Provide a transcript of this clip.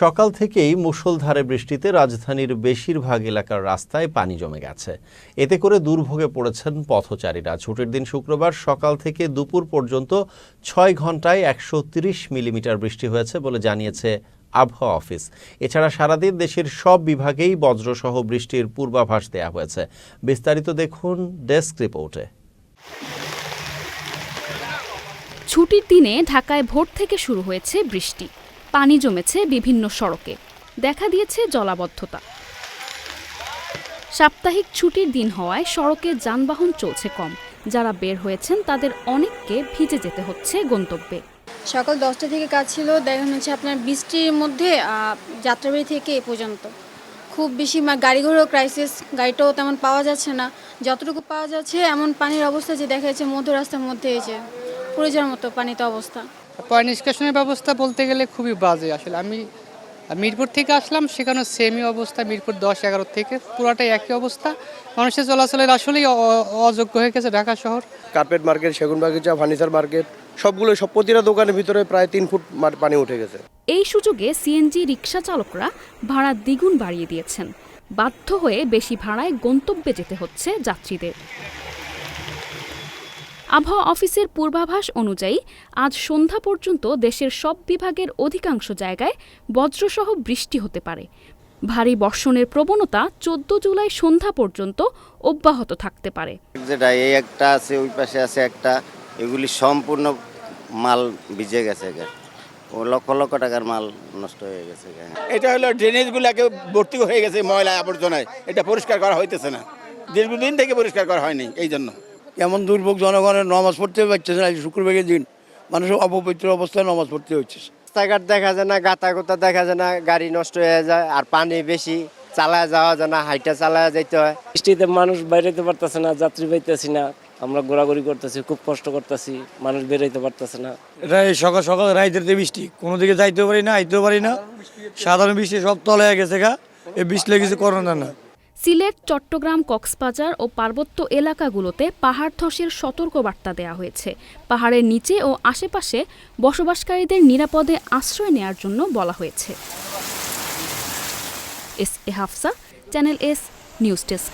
সকাল থেকেই মুষলধারে বৃষ্টিতে রাজধানীর বেশিরভাগ এলাকার রাস্তায় পানি জমে গেছে। এতে করে দুর্ভোগে পড়েছেন পথচারীরা। ছুটির দিন শুক্রবার সকাল থেকে দুপুর পর্যন্ত ছয় ঘন্টায় একশো মিলিমিটার বৃষ্টি হয়েছে বলে জানিয়েছে আবহাওয়া অফিস। এছাড়া সারাদিন দেশের সব বিভাগেই বজ্রসহ বৃষ্টির পূর্বাভাস দেওয়া হয়েছে। বিস্তারিত দেখুন ডেস্ক রিপোর্টে। ছুটির দিনে ঢাকায় ভোর থেকে শুরু হয়েছে বৃষ্টি। পানি জমেছে বিভিন্ন সড়কে। দেখা দিয়েছে জলাবদ্ধতা। সাপ্তাহিক ছুটির দিন হওয়ায় সড়কে যানবাহন চলছে কম। যারা বের হয়েছেন, তাদের অনেককে ভিজে যেতে হচ্ছে গন্তব্যে। সকাল দশটা থেকে কাজ ছিল দেখা হচ্ছে আপনার বৃষ্টির মধ্যে যাত্রাবাড়ি থেকে এ পর্যন্ত। খুব বেশি গাড়ি ঘোড়াও ক্রাইসিস গাড়িটাও তেমন পাওয়া যাচ্ছে না। যতটুকু পাওয়া যাচ্ছে, এমন পানির অবস্থা যে দেখা যাচ্ছে মধ্য রাস্তার মধ্যে এই যাওয়ার মতো পানিতে অবস্থা? পয়েন্ট নিষ্কাশনের ব্যবস্থা বলতে গেলে খুবই বাজে আসলে। আমি মিরপুর থেকে আসলাম সেখানে সেমই অবস্থা মিরপুর দশ এগারো থেকে পুরাটাই একই অবস্থা। মানুষের চলাচলের আসলেই অযোগ্য হয়ে গেছে ঢাকা শহর। কার্পেট মার্কেট সেগুন বাগিচা ফার্নিচার মার্কেট সবগুলো সব প্রতিটা দোকানের ভিতরে প্রায় তিন ফুট পানি উঠে গেছে। এই সুযোগে সিএনজি রিক্সা চালকরা ভাড়া দ্বিগুণ বাড়িয়ে দিয়েছেন। বাধ্য হয়ে বেশি ভাড়ায় গন্তব্যে যেতে হচ্ছে যাত্রীদের। আবহাওয়া অফিসের পূর্বাভাস অনুযায়ী আজ সন্ধ্যা পর্যন্ত দেশের সব বিভাগের অধিকাংশ জায়গায় বজ্রসহ বৃষ্টি হতে পারে। ভারী বর্ষণের প্রবণতা চোদ্দ জুলাই সন্ধ্যা পর্যন্ত অব্যাহত থাকতে পারে। যেটা এই একটা আছে ওই পাশে আছে একটা এগুলি সম্পূর্ণ মাল ভিজে গেছে। ও লক্ষ লক্ষ টাকার মাল নষ্ট হয়ে গেছে। এটা হলো ড্রেনেজগুলোকে ভর্তি হয়ে গেছে ময়লা আবর্জনায়। এটা পরিষ্কার করা হইতেছে না। দীর্ঘদিন থেকে পরিষ্কার করা হয়নি এই জন্য এমন দুর্ভোগ জনগণের নমাজ পড়তে পারছে না শুক্রবারের দিন। মানুষের অপবিত্র অবস্থায় নমাজ পড়তে হচ্ছে। রাস্তাঘাট দেখা যায় না গাতা গোতা দেখা যায় না গাড়ি নষ্ট হয়ে যায় আর পানি বেশি চালায় যাওয়া যায় না হাইটা চালায় যাইতে হয়। বৃষ্টিতে মানুষ বাইরেতে পারতেছে না যাত্রী পাইতেছি না আমরা ঘোরাঘুরি করতেছি খুব কষ্ট করতেছি মানুষ বেরোইতে পারতেছে না। সকাল সকাল রাইতের বৃষ্টি কোনো দিকে যাইতেও পারি না আইতেও পারি না। সাধারণ বৃষ্টি সব তলায় গেছে গা এই বৃষ্টি লেগেছে করোনা না। সিলেট, চট্টগ্রাম, কক্সবাজার ও পার্বত্য এলাকাগুলোতে পাহাড় ধসের সতর্কবার্তা দেওয়া হয়েছে। পাহাড়ের নিচে ও আশেপাশে বসবাসকারীদের নিরাপদে আশ্রয় নেয়ার জন্য বলা হয়েছে। S A Hafsa, channel S, news desk.